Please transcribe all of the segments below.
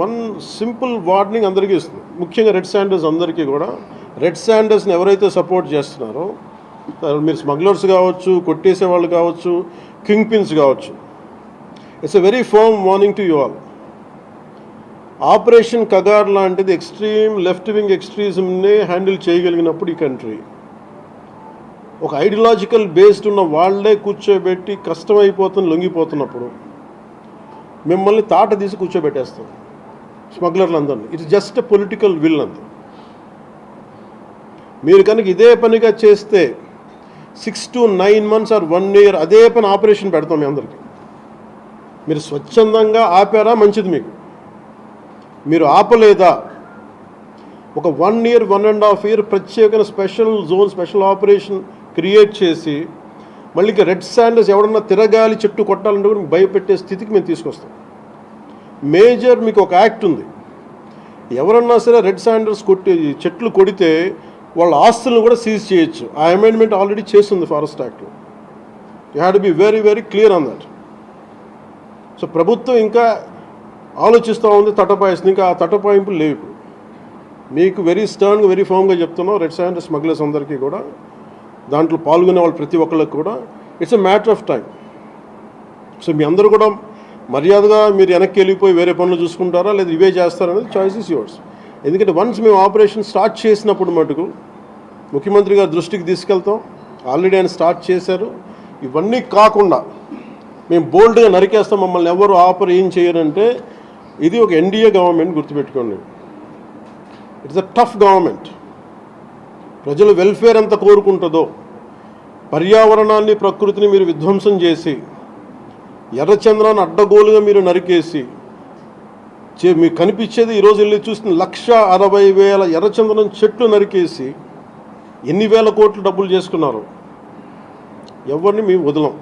One simple warning అందరికీ ఇస్తుంది. ముఖ్యంగా రెడ్ శాండర్స్ అందరికీ కూడా. రెడ్ శాండర్స్ని ఎవరైతే సపోర్ట్ చేస్తున్నారో మీరు స్మగ్లర్స్ కావచ్చు కొట్టేసే వాళ్ళు కావచ్చు కింగ్ పిన్స్ కావచ్చు it's a very firm warning to you all operation Kagar లాంటిది ఎక్స్ట్రీమ్ లెఫ్ట్ వింగ్ ఎక్స్ట్రీజంనే హ్యాండిల్ చేయగలిగినప్పుడు ఈ కంట్రీ. ఒక ఐడియలాజికల్ బేస్డ్ ఉన్న వాళ్ళే కూర్చోబెట్టి కష్టమైపోతుంది లొంగిపోతున్నప్పుడు. మిమ్మల్ని తాట తీసి కూర్చోబెట్టేస్తాం స్మగ్లర్లు అందరినీ it's just a political will అంతే మీరు కనుక ఇదే పనిగా చేస్తే six to nine months or one year అదే పని ఆపరేషన్ పెడతాం మీ అందరికీ. మీరు స్వచ్ఛందంగా ఆపారా? మంచిది మీకు. మీరు ఆపలేదా? ఒక one year one and half year ప్రత్యేకమైన special zone special operation create చేసి మళ్ళీ రెడ్ శాండర్స్ ఎవడన్నా తిరగాలి చెట్టు కొట్టాలంటే కూడా భయపెట్టే స్థితికి మేము తీసుకొస్తాం. మేజర్ మీకు ఒక యాక్ట్ ఉంది. ఎవరన్నా సరే రెడ్ శాండర్స్ కొట్టి చెట్లు కొడితే వాళ్ళ ఆస్తులను కూడా సీజ్ చేయొచ్చు. ఆ అమెండ్మెంట్ ఆల్రెడీ చేస్తుంది ఫారెస్ట్ యాక్ట్లో. You had be very very clear on that so ప్రభుత్వం ఇంకా ఆలోచిస్తూ ఉంది తటపాయిస్తుంది. ఇంకా ఆ తటపాయింపులు లేవు ఇప్పుడు. మీకు వెరీ స్టర్న్గా వెరీ ఫామ్గా చెప్తున్నాం రెడ్ శాండ్ స్మగ్లర్స్ అందరికీ కూడా దాంట్లో పాల్గొనే వాళ్ళు ప్రతి ఒక్కళ్ళకి కూడా. It's a matter of time so మీ అందరూ కూడా మర్యాదగా మీరు వెనక్కి వెళ్ళిపోయి వేరే పనులు చూసుకుంటారా? లేదా ఇవే చేస్తారనేది చాయిస్ ఇస్ యువర్స్ ఎందుకంటే వన్స్ మేము ఆపరేషన్ స్టార్ట్ చేసినప్పుడు మటుకు ముఖ్యమంత్రి గారి దృష్టికి తీసుకెళ్తాం. ఆల్రెడీ ఆయన స్టార్ట్ చేశారు. ఇవన్నీ కాకుండా మేము బోల్డ్గా నరికేస్తాం. మమ్మల్ని ఎవరు ఆపర్ ఏం చేయరంటే ఇది ఒక ఎన్డీఏ గవర్నమెంట్ గుర్తుపెట్టుకోండి. ఇట్స్ అ టఫ్ గవర్నమెంట్ ప్రజల వెల్ఫేర్ ఎంత కోరుకుంటుందో పర్యావరణాన్ని ప్రకృతిని మీరు విధ్వంసం చేసి ఎర్రచంద్రాన్ని అడ్డగోలుగా మీరు నరికేసి చే- మీకు కనిపించేది ఈరోజు వెళ్ళి చూసిన లక్ష అరవై వేల ఎర్రచంద్రం చెట్లు నరికేసి ఎన్ని వేల కోట్లు డబ్బులు చేసుకున్నారు? ఎవరిని మేము వదలం.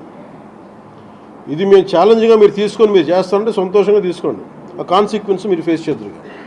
ఇది మేము ఛాలెంజ్గా మీరు తీసుకొని మీరు చేస్తారంటే సంతోషంగా తీసుకోండి. ఆ కాన్సిక్వెన్స్ మీరు ఫేస్ చేద్దరు